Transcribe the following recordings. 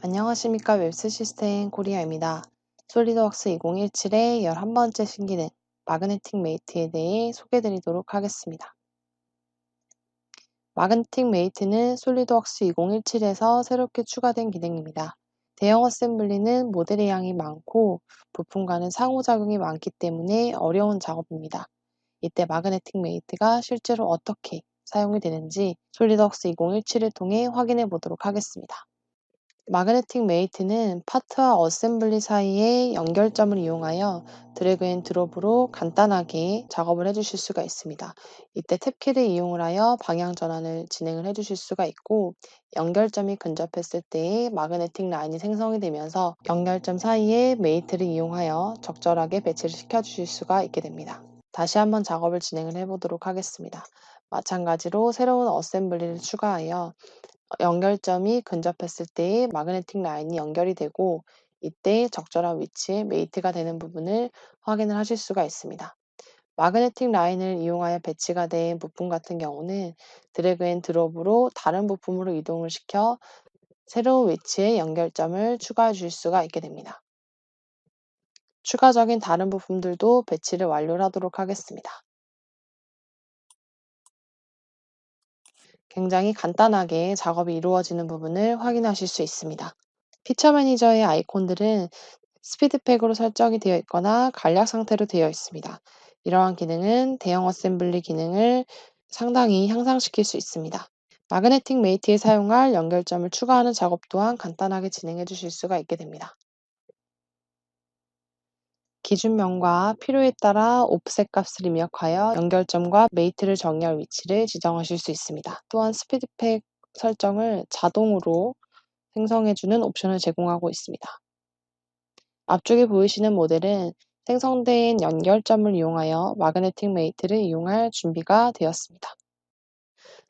안녕하십니까 웹스 시스템 코리아입니다. 솔리드웍스 2017의 11번째 신기능 마그네틱 메이트에 대해 소개드리도록 하겠습니다. 마그네틱 메이트는 솔리드웍스 2017에서 새롭게 추가된 기능입니다. 대형 어셈블리는 모델의 양이 많고 부품과는 상호작용이 많기 때문에 어려운 작업입니다. 이때 마그네틱 메이트가 실제로 어떻게 사용이 되는지 솔리드웍스 2017을 통해 확인해 보도록 하겠습니다. 마그네틱 메이트는 파트와 어셈블리 사이의 연결점을 이용하여 드래그 앤 드롭으로 간단하게 작업을 해주실 수가 있습니다. 이때 탭키를 이용을 하여 방향 전환을 진행을 해주실 수가 있고 연결점이 근접했을 때 마그네틱 라인이 생성이 되면서 연결점 사이에 메이트를 이용하여 적절하게 배치를 시켜주실 수가 있게 됩니다. 다시 한번 작업을 진행을 해보도록 하겠습니다. 마찬가지로 새로운 어셈블리를 추가하여 연결점이 근접했을 때 마그네틱 라인이 연결이 되고 이때 적절한 위치에 메이트가 되는 부분을 확인을 하실 수가 있습니다. 마그네틱 라인을 이용하여 배치가 된 부품 같은 경우는 드래그 앤 드롭으로 다른 부품으로 이동을 시켜 새로운 위치에 연결점을 추가해 주실 수가 있게 됩니다. 추가적인 다른 부품들도 배치를 완료하도록 하겠습니다. 굉장히 간단하게 작업이 이루어지는 부분을 확인하실 수 있습니다. 피처 매니저의 아이콘들은 스피드팩으로 설정이 되어 있거나 간략 상태로 되어 있습니다. 이러한 기능은 대형 어셈블리 기능을 상당히 향상시킬 수 있습니다. 마그네틱 메이트에 사용할 연결점을 추가하는 작업 또한 간단하게 진행해 주실 수가 있게 됩니다. 기준명과 필요에 따라 옵셋 값을 입력하여 연결점과 메이트를 정의할 위치를 지정하실 수 있습니다. 또한 스피드팩 설정을 자동으로 생성해주는 옵션을 제공하고 있습니다. 앞쪽에 보이시는 모델은 생성된 연결점을 이용하여 마그네틱 메이트를 이용할 준비가 되었습니다.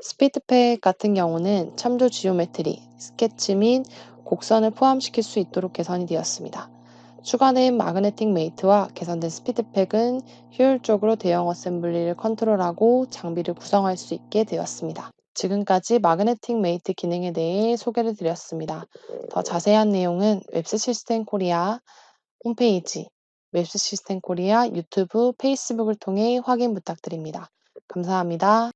스피드팩 같은 경우는 참조 지오메트리, 스케치 및 곡선을 포함시킬 수 있도록 개선이 되었습니다. 추가된 마그네틱 메이트와 개선된 스피드팩은 효율적으로 대형 어셈블리를 컨트롤하고 장비를 구성할 수 있게 되었습니다. 지금까지 마그네틱 메이트 기능에 대해 소개를 드렸습니다. 더 자세한 내용은 웹스 시스템 코리아 홈페이지, 웹스 시스템 코리아 유튜브, 페이스북을 통해 확인 부탁드립니다. 감사합니다.